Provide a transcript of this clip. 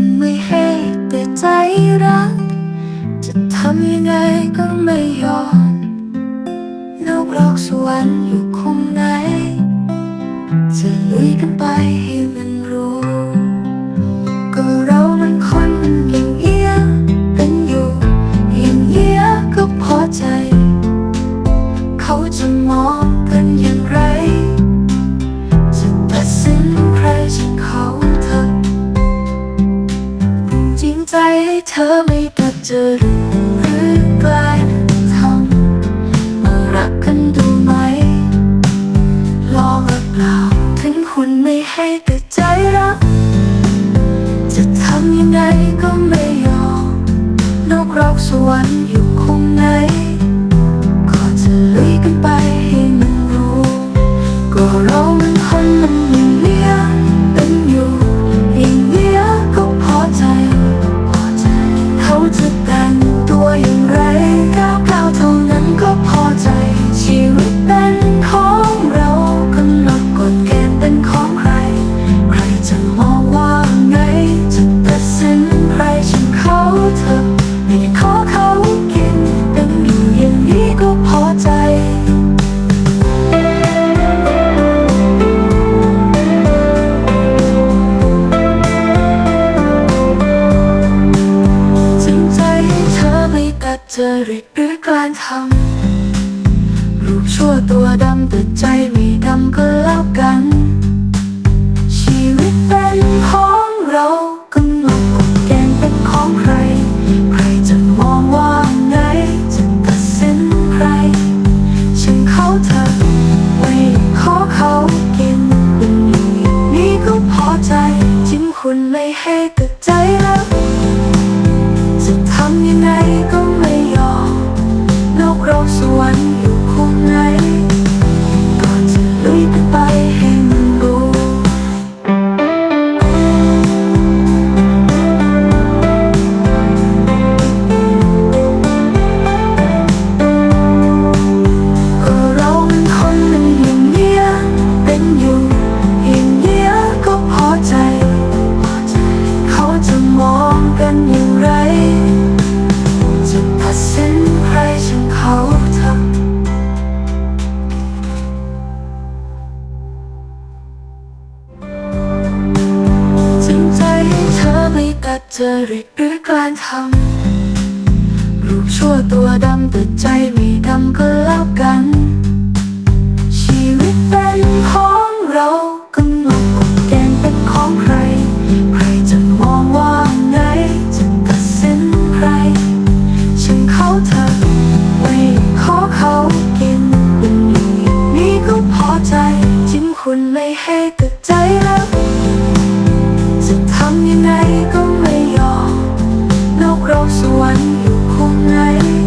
คนไม่ให้แต่ใจรัก จะทำยังไงก็ไม่ยอมนกรอกสวรรค์อยู่คงไหน จะลุยกันไปให้มันรู้ ก็เรามันคนอย่างเงี้ยเป็นอยู่อย่างเงี้ยก็พอใจ เขาจะมอง เธอไม่ตัดเจอหรือกลายเป็นทำมารักกันดูไหม ลองหรือเปล่าถึงคุณไม่ให้แต่ใจรัก จะทำยังไงก็ไม่ยอมนกรอกสวรรค์อยู่คงไหน ริตหรือการทำรูปชั่วตัวดำแต่ใจไม่ดำก็แล้วกัน ชีวิตเป็นของเรากำหนดกฎเกณฑ์เป็นของใคร ใครจะมองว่าไงจะตัดสินใคร ฉันเขาเธอไม่ขอเขากินเป็นอย่างนี้ก็พอใจจริงคุณไม่ให้แต่ใจ กสวรรค์อยู่คงไห ทัดจริตหรือการทำรูปชั่วตัวดำแต่ใจไม่ดำก็แล้วกัน ชีวิตเป็นของเรากำหนดกฎเกณฑ์เป็นของใคร ใครจะมองว่าไงจะตัดสินใครฉันเขาเธอไม่ขอเขากินเป็นอย่างนี้ก็พอใจจริงคุณไม่ให้ วรรค์อยู่คงไหน